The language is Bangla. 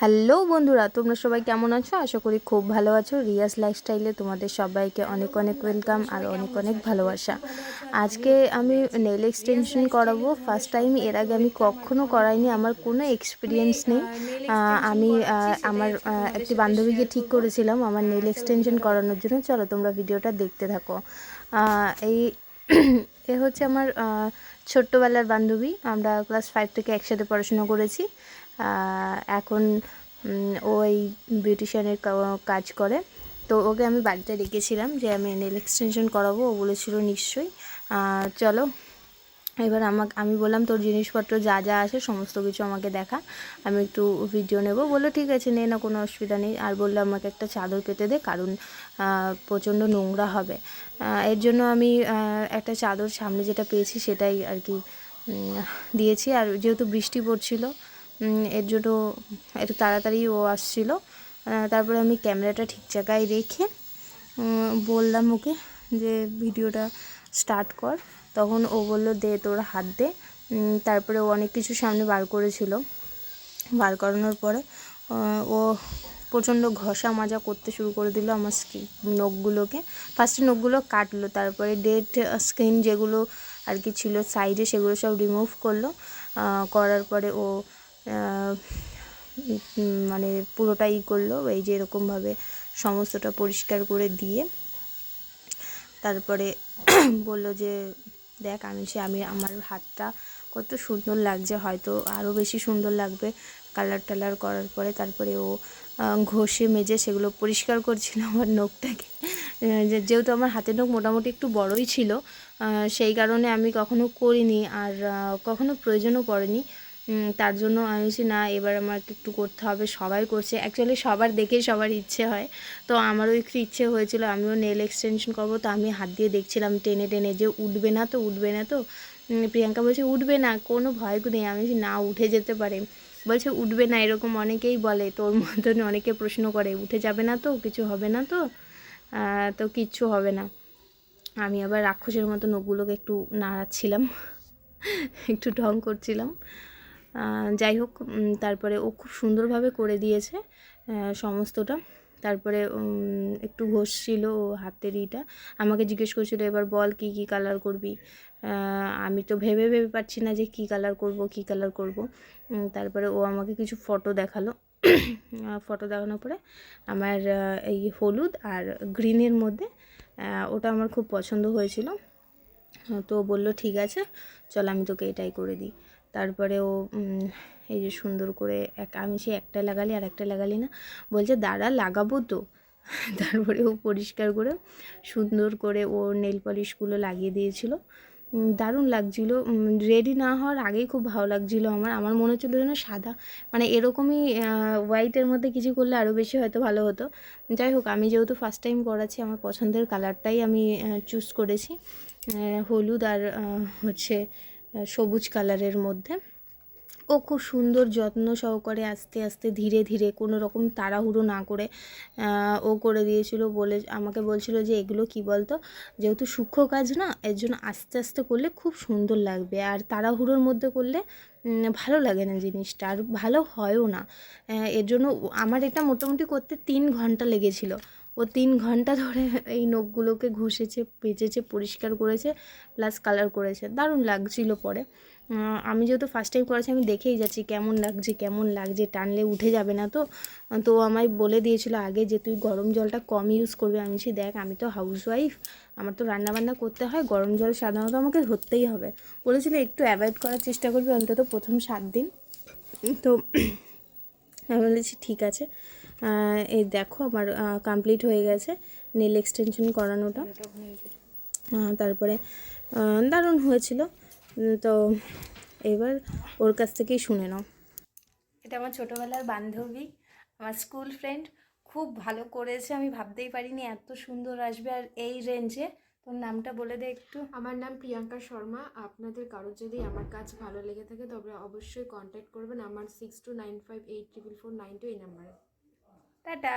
হ্যালো বন্ধুরা, তোমরা সবাই কেমন আছো? আশা করি খুব ভালো আছো। রিয়াস লাইফস্টাইলে তোমাদের সবাইকে অনেক অনেক ওয়েলকাম আর অনেক অনেক ভালোবাসা। আজকে আমি নেল এক্সটেনশন করাবো। ফার্স্ট টাইম এর আগে আমি কখনো করাইনি, আমার কোনো এক্সপিরিয়েন্স নেই। আমি আমার একটি বান্ধবীকে ঠিক করেছিলাম আমার নেল এক্সটেনশন করানোর জন্য। চলো তোমরা ভিডিওটা দেখতে থাকো। এই এ হচ্ছে আমার ছোট্টবেলার বান্ধবী। আমরা ক্লাস ফাইভ থেকে একসাথে পড়াশোনা করেছি। এখন ও এই বিউটিশিয়ানের কাজ করে। তো ওকে আমি বাড়িতে রেখেছিলাম যে আমি নেল এক্সটেনশন করাবো। ও বলেছিল নিশ্চয়ই। চলো। এবার আমাকে, আমি বললাম, তোর জিনিসপত্র যা যা আছে সমস্ত কিছু আমাকে দেখা। আমি একটু ভিডিও নেব। বলল, ঠিক আছে, নে, না, কোনো অসুবিধা নেই। আর বলল, আমাকে একটা চাদর পেতে দে, কারণ প্রচণ্ড নোংরা হবে। এর জন্য আমি একটা চাদর সামনে যেটা পেয়েছি সেটাই আর কি দিয়েছি। আর যেহেতু বৃষ্টি পড়ছিল এর জন্য একটু তাড়াতাড়ি ও আসছিল। তারপরে আমি ক্যামেরাটা ঠিক জায়গায় রেখে বললাম ওকে যে, ভিডিওটা স্টার্ট কর। তখন ও বলল, দে তোর হাত দে। তারপরে ও অনেক কিছু সামনে বার করেছিল। বার করানোর পরে ও প্রচণ্ড ঘষা মাজা করতে শুরু করে দিল আমার স্কিন নখগুলোকে। ফার্স্টে নখগুলো কাটলো, তারপরে ডেড স্কিন যেগুলো আর কি ছিল সাইডে সেগুলো সব রিমুভ করল। করার পরে ও মানে পুরোটাই করল, এই যে এরকমভাবে সমস্তটা পরিষ্কার করে দিয়ে। তারপরে বলল যে দেখ, আমি সে আমি, আমার হাতটা কত সুন্দর লাগছে, হয়তো আরও বেশি সুন্দর লাগবে কালার টালার করার পরে, তারপরে ও ঘষে, মেজে সেগুলো পরিষ্কার করছিল আমার নখটাকে। যেহেতু আমার হাতের নখ মোটামুটি একটু বড়ই ছিল সেই কারণে আমি কখনো করিনি আর কখনো প্রয়োজনও পড়েনি। তার জন্য আমি বলছি না, এবার আমাকে একটু করতে হবে। সবাই করছে। অ্যাকচুয়ালি সবার দেখেই সবার ইচ্ছে হয়। তো আমারও একটু ইচ্ছে হয়েছিল। আমিও নেল এক্সটেনশন করব। তো আমি হাত দিয়ে দেখছিলাম টেনে টেনে যে উঠবে না তো, উঠবে না তো। প্রিয়াঙ্কা বলছে, উঠবে না, কোনো ভয় নেই। আমি বলছি, না, উঠে যেতে পারে। বলছে, উঠবে না। এরকম অনেকেই বলে। তোর মতন অনেকে প্রশ্ন করে, উঠে যাবে না তো? কিছু হবে না তো? তো কিচ্ছু হবে না। আমি আবার রাক্ষসের মতো নখগুলোকে একটু নাড়াচ্ছিলাম। একটু ঢং করছিলাম। যাই হোক তারপরে ও খুব সুন্দরভাবে করে দিয়েছে সমস্তটা। তারপরে একটু ঘষছিল ও হাতের ইটা। আমাকে জিজ্ঞেস করছিল, এবার বল কি কি কালার করবি? আমি তো ভেবে ভেবে পাচ্ছি না যে কি কালার করব, কি কালার করব। তারপরে ও আমাকে কিছু ফটো দেখাল। ফটো দেখানোর পরে আমার এই হলুদ আর গ্রিনের মধ্যে ওটা আমার খুব পছন্দ হয়েছিল। তো বলল, ঠিক আছে, চল আমি তোকে এটাই করে দিই। তারপরে ও এই যে সুন্দর করে এক, আমি সে একটা লাগালি আর একটা লাগালি না, বলছে, দাঁড়া, লাগাবো তো। তারপরে ও পরিষ্কার করে সুন্দর করে ও নেল পলিশগুলো লাগিয়ে দিয়েছিল। দারুণ লাগছিল। রেডি না হওয়ার আগেই খুব ভালো লাগছিল আমার। আমার মনে হচ্ছিল যেন সাদা মানে এরকমই হোয়াইটের মধ্যে কিছু করলে আরও বেশি হয়তো ভালো হতো। যাই হোক, আমি যেহেতু ফার্স্ট টাইম করাচ্ছি আমার পছন্দের কালারটাই আমি চুজ করেছি। হলুদ আর হচ্ছে সবুজ কালারের মধ্যে। ও খুব সুন্দর যত্ন সহকারে আস্তে আস্তে ধীরে ধীরে কোনো রকম তাড়াহুড়ো না করে ও করে দিয়েছিল বলে আমাকে বলছিল যে, এগুলো কি বলতো? যেহেতু সূক্ষ্ম কাজ না, এর জন্য আস্তে আস্তে করলে খুব সুন্দর লাগবে। আর তাড়াহুড়োর মধ্যে করলে ভালো লাগে না জিনিসটা। আর ভালো হয়ও না। এর জন্য আমার এটা মোটামুটি করতে তিন ঘণ্টা লেগেছিল। ও তিন ঘণ্টা ধরে এই নখগুলোকে ঘষেছে, পেঁচেছে, পরিষ্কার করেছে প্লাস কালার করেছে। দারুণ লাগছিল পরে। আমি যেহেতু ফার্স্ট টাইম করেছি, আমি দেখেই যাচ্ছি কেমন লাগছে কেমন লাগছে, টানলে উঠে যাবে না তো। তো আমায় বলে দিয়েছিল আগে যে, তুই গরম জলটা কম ইউজ করবি। আমি বলছি, দেখ, আমি তো হাউস ওয়াইফ আমার তো রান্নাবান্না করতে হয়, গরম জল সাধারণত আমাকে ধরতেই হবে। বলেছিল, একটু অ্যাভয়েড করার চেষ্টা করবি অন্তত প্রথম সাত দিন। তো আমি বলেছি, ঠিক আছে। এই দেখো আমার কমপ্লিট হয়ে গেছে নেল এক্সটেনশন করানোটা। তারপরে দারুণ হয়েছিল। তো এবার ওর কাছ থেকেই শুনে নাও। এটা আমার ছোটোবেলার বান্ধবী আমার স্কুল ফ্রেন্ড খুব ভালো করেছে আমি ভাবতেই পারিনি এত সুন্দর আসবে আর এই রেঞ্জে তোর নামটা বলে দে একটু। আমার নাম প্রিয়াঙ্কা শর্মা। আপনাদের কারোর যদি আমার কাজ ভালো লেগে থাকে তবে অবশ্যই কন্ট্যাক্ট করবেন আমার six two nine five eight triple four nine two এই নাম্বারে টাটা